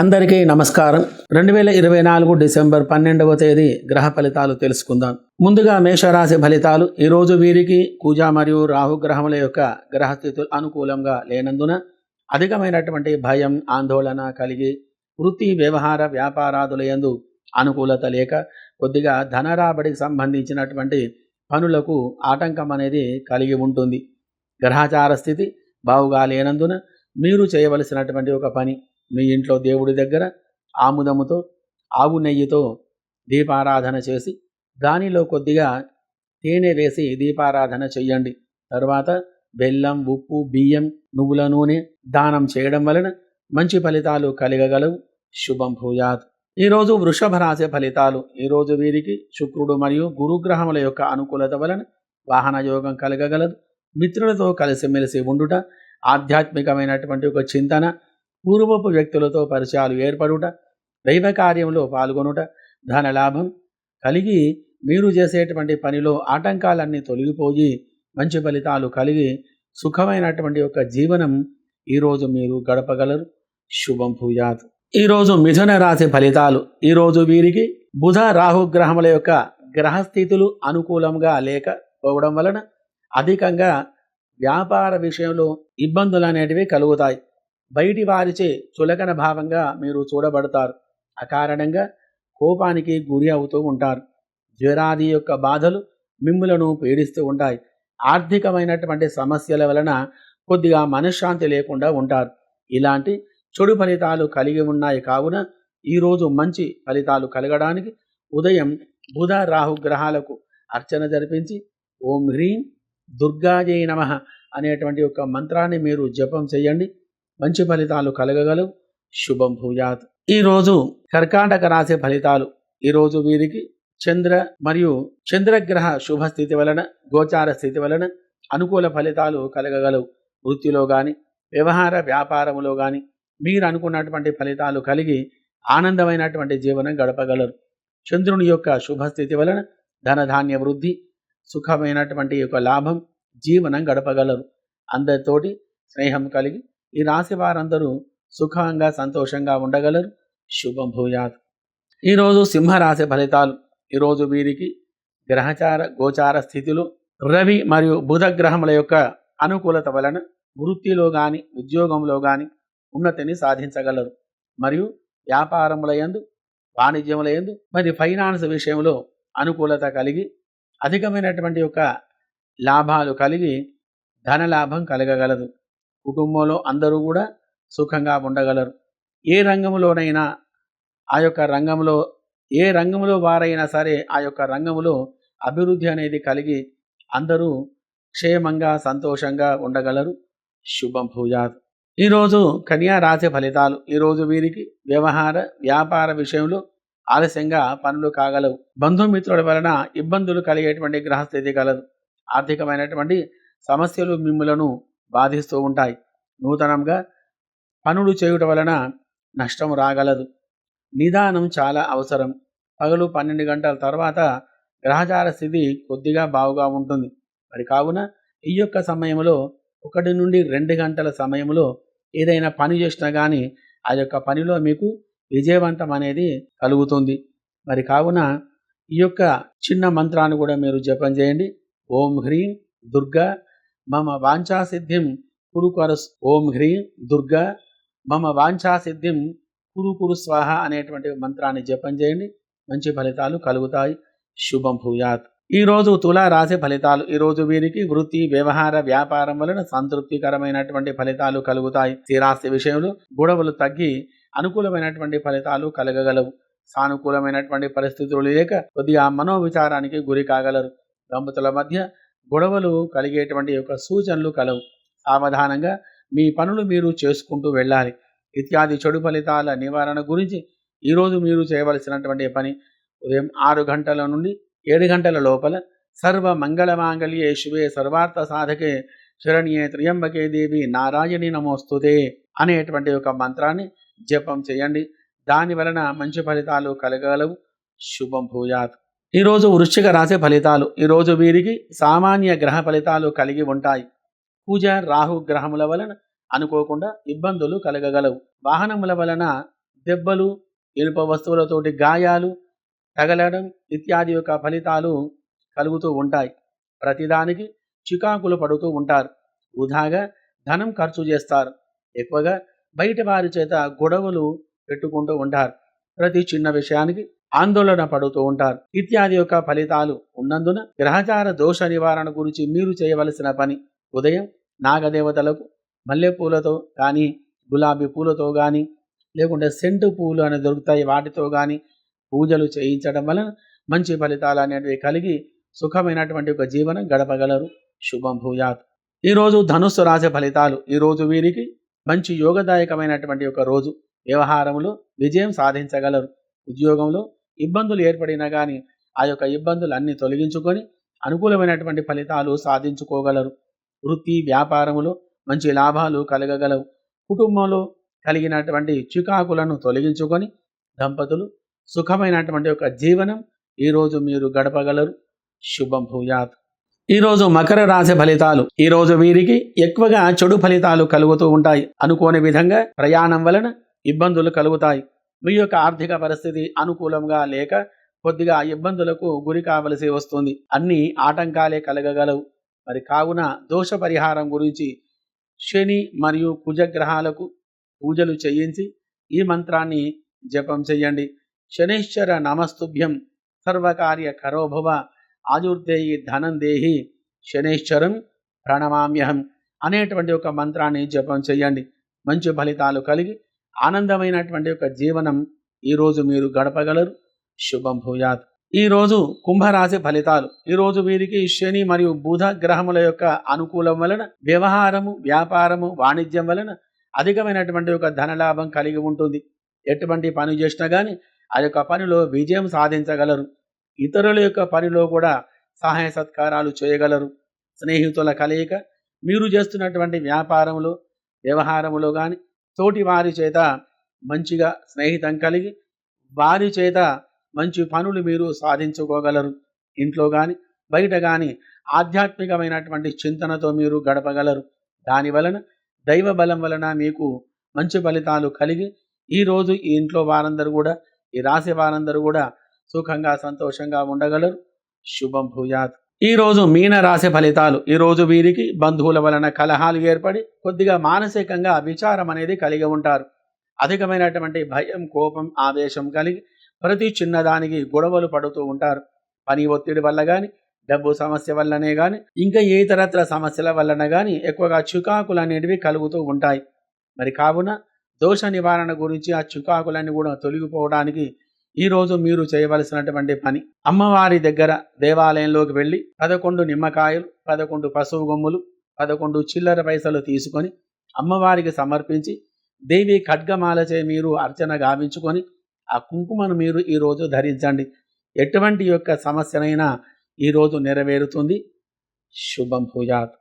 అందరికీ నమస్కారం. రెండు వేల ఇరవై నాలుగు డిసెంబర్ పన్నెండవ తేదీ గ్రహ ఫలితాలు తెలుసుకుందాం. ముందుగా మేషరాశి ఫలితాలు. ఈరోజు వీరికి కూజ మరియు రాహుగ్రహముల యొక్క గ్రహస్థితులు అనుకూలంగా లేనందున అధికమైనటువంటి భయం ఆందోళన కలిగి వృత్తి వ్యవహార వ్యాపారాదుల ఎందు అనుకూలత లేక కొద్దిగా ధన రాబడికి సంబంధించినటువంటి పనులకు ఆటంకం అనేది కలిగి ఉంటుంది. గ్రహచార స్థితి బావుగా లేనందున మీరు చేయవలసినటువంటి ఒక పని మీ ఇంట్లో దేవుడి దగ్గర ఆముదముతో ఆవు నెయ్యితో దీపారాధన చేసి దానిలో కొద్దిగా తేనె వేసి దీపారాధన చెయ్యండి. తర్వాత బెల్లం ఉప్పు బియ్యం నువ్వుల నూనె దానం చేయడం వలన మంచి ఫలితాలు కలగగలవు. శుభం భూయాత్. ఈరోజు వృషభ రాశి ఫలితాలు. ఈరోజు వీరికి శుక్రుడు మరియు గురుగ్రహముల యొక్క అనుకూలత వలన వాహన యోగం కలగగలదు. మిత్రులతో కలిసిమెలిసి ఉండుట ఆధ్యాత్మికమైనటువంటి ఒక చింతన. పూర్వపు వ్యక్తులతో పరిచయాలు ఏర్పడుట దైవ కార్యంలో పాల్గొనుట ధన లాభం కలిగి మీరు చేసేటువంటి పనిలో ఆటంకాలన్నీ తొలగిపోయి మంచి ఫలితాలు కలిగి సుఖమైనటువంటి ఒక జీవనం ఈరోజు మీరు గడపగలరు. శుభం పూజాత్ ఈరోజు మిథున రాశి ఫలితాలు ఈరోజు వీరికి బుధ రాహు గ్రహముల యొక్క గ్రహస్థితులు అనుకూలంగా లేకపోవడం వలన అధికంగా వ్యాపార విషయంలో ఇబ్బందులు అనేటివి కలుగుతాయి. బయటి వారిచే చులకన భావంగా మీరు చూడబడతారు. అకారణంగా కోపానికి గురి అవుతూ ఉంటారు. జ్వరాది యొక్క బాధలు మిమ్ములను పీడిస్తూ ఉంటాయి. ఆర్థికమైనటువంటి సమస్యల వలన కొద్దిగా మనశ్శాంతి లేకుండా ఉంటారు. ఇలాంటి చెడు ఫలితాలు కలిగి ఉన్నాయి కావున ఈరోజు మంచి ఫలితాలు కలగడానికి ఉదయం బుధ రాహు గ్రహాలకు అర్చన జరిపించి ఓం హ్రీం దుర్గాజయ నమ అనేటువంటి ఒక మంత్రాన్ని మీరు జపం చేయండి. మంచి ఫలితాలు కలగగలవు. శుభం భూయాత్. ఈరోజు కర్కాటక రాశి ఫలితాలు. ఈరోజు వీరికి చంద్ర మరియు చంద్రగ్రహ శుభ స్థితి వలన గోచార స్థితి వలన అనుకూల ఫలితాలు కలగగలవు. వృత్తిలో కానీ వ్యవహార వ్యాపారములో కానీ మీరు అనుకున్నటువంటి ఫలితాలు కలిగి ఆనందమైనటువంటి జీవనం గడపగలరు. చంద్రుని యొక్క శుభస్థితి వలన ధనధాన్య వృద్ధి సుఖమైనటువంటి యొక్క లాభం జీవనం గడపగలరు. అందరితోటి స్నేహం కలిగి ఈ రాశి వారందరూ సుఖంగా సంతోషంగా ఉండగలరు. శుభం భూయాత్. ఈరోజు సింహరాశి ఫలితాలు. ఈరోజు వీరికి గ్రహచార గోచార స్థితిలో రవి మరియు బుధ గ్రహముల యొక్క అనుకూలత వలన వృత్తిలో కానీ ఉద్యోగంలో కానీ ఉన్నతిని సాధించగలరు. మరియు వ్యాపారముల యందు వాణిజ్యముల యందు మరియు ఫైనాన్స్ విషయంలో అనుకూలత కలిగి అధికమైనటువంటి యొక్క లాభాలు కలిగి ధనలాభం కలగగలదు. కుటుంబంలో అందరూ కూడా సుఖంగా ఉండగలరు. ఏ రంగంలోనైనా ఆ యొక్క రంగంలో ఏ రంగంలో వారైనా సరే ఆ యొక్క రంగంలో అభివృద్ధి అనేది కలిగి అందరూ క్షేమంగా సంతోషంగా ఉండగలరు. శుభం భూయాత్. ఈరోజు కన్యా రాశి ఫలితాలు. ఈరోజు వీరికి వ్యవహార వ్యాపార విషయంలో ఆలస్యంగా పనులు కాగలవు. బంధుమిత్రుల వలన ఇబ్బందులు కలిగేటువంటి గ్రహస్థితి కలదు. ఆర్థికమైనటువంటి సమస్యలు మిమ్ములను బాధిస్తూ ఉంటాయి. నూతనంగా పనులు చేయుట వలన నష్టం రాగలదు. నిదానం చాలా అవసరం. పగలు పన్నెండు గంటల తర్వాత గ్రహచార స్థితి కొద్దిగా బావుగా ఉంటుంది. మరి కావున ఈ యొక్క సమయంలో ఒకటి నుండి రెండు గంటల సమయంలో ఏదైనా పని చేసినా కానీ ఆ యొక్క పనిలో మీకు విజయవంతం అనేది కలుగుతుంది. మరి కావున ఈ యొక్క చిన్న మంత్రాన్ని కూడా మీరు జపం చేయండి. ఓం హ్రీం దుర్గా మమ వాంఛాసిద్ధిం కురు ఓం హ్రీం దుర్గా మమ వాంఛాసిద్ధిం కురు కురు స్వాహ అనేటువంటి మంత్రాన్ని జపం చేయండి. మంచి ఫలితాలు కలుగుతాయి. శుభం భూయాత్. ఈరోజు తులారాశి ఫలితాలు ఈరోజు వీరికి వృత్తి వ్యవహార వ్యాపారం వలన సంతృప్తికరమైనటువంటి ఫలితాలు కలుగుతాయి. స్థిరాస్తి విషయంలో గొడవలు తగ్గి అనుకూలమైనటువంటి ఫలితాలు కలగగలవు. సానుకూలమైనటువంటి పరిస్థితులు లేక కొద్దిగా మనోవిచారానికి గురి కాగలరు. దంపతుల మధ్య గొడవలు కలిగేటువంటి యొక్క సూచనలు కలవు. సావధానంగా మీ పనులు మీరు చేసుకుంటూ వెళ్ళాలి. ఇత్యాది చెడు ఫలితాల నివారణ గురించి ఈరోజు మీరు చేయవలసినటువంటి పని ఉదయం ఆరు గంటల నుండి ఏడు గంటల లోపల సర్వ మంగళమాంగళ్యే శివే సర్వార్థ సాధకే శరణ్యే త్రియంబకే దేవి నారాయణి నమోస్తుతే అనేటువంటి ఒక మంత్రాన్ని జపం చేయండి. దాని వలన మంచి ఫలితాలు కలగలవు. శుభం భూయాత్. ఈరోజు వృశ్చిక రాశి ఫలితాలు ఈరోజు వీరికి సామాన్య గ్రహ ఫలితాలు కలిగి ఉంటాయి. పూజ రాహు గ్రహముల వలన అనుకోకుండా ఇబ్బందులు కలగగలవు. వాహనముల వలన దెబ్బలు ఇనుప వస్తువులతోటి గాయాలు తగలడం ఇత్యాది యొక్క ఫలితాలు కలుగుతూ ఉంటాయి. ప్రతిదానికి చికాకులు పడుతూ ఉంటారు. వృధాగా ధనం ఖర్చు చేస్తారు. ఎక్కువగా బయట వారి చేత గొడవలు పెట్టుకుంటూ ఉంటారు. ప్రతి చిన్న విషయానికి ఆందోళన పడుతూ ఉంటారు. ఇత్యాది యొక్క ఫలితాలు ఉన్నందున గ్రహచార దోష నివారణ గురించి మీరు చేయవలసిన పని ఉదయం నాగదేవతలకు మల్లెపూలతో కానీ గులాబీ పూలతో కానీ లేకుంటే సెంటు పూలు అని దొరుకుతాయి వాటితో కానీ పూజలు చేయించడం వలన మంచి ఫలితాలు అనేటివి కలిగి సుఖమైనటువంటి ఒక జీవనం గడపగలరు. శుభం భూయాత్. ఈరోజు ధనుస్సు రాశి ఫలితాలు. ఈరోజు వీరికి మంచి యోగదాయకమైనటువంటి ఒక రోజు. వ్యవహారంలో విజయం సాధించగలరు. ఉద్యోగంలో ఇబ్బందులు ఏర్పడినా కానీ ఆ యొక్క ఇబ్బందులు అన్ని తొలగించుకొని అనుకూలమైనటువంటి ఫలితాలు సాధించుకోగలరు. వృత్తి వ్యాపారములో మంచి లాభాలు కలగగలవు. కుటుంబంలో కలిగినటువంటి చికాకులను తొలగించుకొని దంపతులు సుఖమైనటువంటి ఒక జీవనం ఈరోజు మీరు గడపగలరు. శుభం భూయాత్. ఈరోజు మకర రాశి ఫలితాలు ఈరోజు వీరికి ఎక్కువగా చెడు ఫలితాలు కలుగుతూ ఉంటాయి. అనుకోని విధంగా ప్రయాణం వలన ఇబ్బందులు కలుగుతాయి. మీ యొక్క ఆర్థిక పరిస్థితి అనుకూలంగా లేక కొద్దిగా ఇబ్బందులకు గురి కావలసి వస్తుంది. అన్ని ఆటంకాలే కలగగలవు. మరి కావున దోష పరిహారం గురించి శని మరియు కుజగ్రహాలకు పూజలు చేయించి ఈ మంత్రాన్ని జపం చేయండి. శనిశ్చర నమస్తుభ్యం సర్వకార్య కరోభవ ఆజుర్దేయి ధనం దేహి శనైశ్వరం ప్రణమామ్యహం అనేటువంటి ఒక మంత్రాన్ని జపం చేయండి. మంచి ఫలితాలు కలిగి ఆనందమైనటువంటి ఒక జీవనం ఈరోజు మీరు గడపగలరు. శుభం భూయాత్. ఈరోజు కుంభరాశి ఫలితాలు. ఈరోజు వీరికి శని మరియు బుధ గ్రహముల యొక్క అనుకూలం వలన వ్యవహారము వ్యాపారము వాణిజ్యం వలన అధికమైనటువంటి ఒక ధనలాభం కలిగి ఉంటుంది. ఎటువంటి పని చేసినా కానీ ఆ యొక్క పనిలో విజయం సాధించగలరు. ఇతరుల యొక్క పనిలో కూడా సహాయ సత్కారాలు చేయగలరు. స్నేహితుల కలయిక మీరు చేస్తున్నటువంటి వ్యాపారంలో వ్యవహారములో కానీ తోటి వారి చేత మంచిగా స్నేహితం కలిగి వారి చేత మంచి పనులు మీరు సాధించుకోగలరు. ఇంట్లో కానీ బయట కానీ ఆధ్యాత్మికమైనటువంటి చింతనతో మీరు గడపగలరు. దాని వలన దైవ బలం వలన మీకు మంచి ఫలితాలు కలిగి ఈరోజు ఈ ఇంట్లో వారందరూ కూడా ఈ రాశి వారందరూ కూడా సుఖంగా సంతోషంగా ఉండగలరు. శుభం భూయాత్. ఈరోజు మీన రాశి ఫలితాలు. ఈ రోజు వీరికి బంధువుల వలన కలహాలు ఏర్పడి కొద్దిగా మానసికంగా విచారం అనేది కలిగి ఉంటారు. అధికమైనటువంటి భయం కోపం ఆవేశం కలిగి ప్రతి చిన్నదానికి గొడవలు పడుతూ ఉంటారు. పని ఒత్తిడి వల్ల కానీ డబ్బు సమస్య వల్లనే కానీ ఇంకా ఏ ఇతరత్ర సమస్యల వలన కానీ ఎక్కువగా చికాకులు అనేటివి కలుగుతూ ఉంటాయి. మరి కావున దోష నివారణ గురించి ఆ చికాకులన్నీ కూడా తొలగిపోవడానికి ఈరోజు మీరు చేయవలసినటువంటి పని అమ్మవారి దగ్గర దేవాలయంలోకి వెళ్ళి పదకొండు నిమ్మకాయలు పదకొండు పశువు గొమ్ములు పదకొండు చిల్లర పైసలు తీసుకొని అమ్మవారికి సమర్పించి దేవి ఖడ్గమాలచే మీరు అర్చన గావించుకొని ఆ కుంకుమను మీరు ఈరోజు ధరించండి. ఎటువంటి యొక్క సమస్యనైనా ఈరోజు నెరవేరుతుంది. శుభం పూజాత్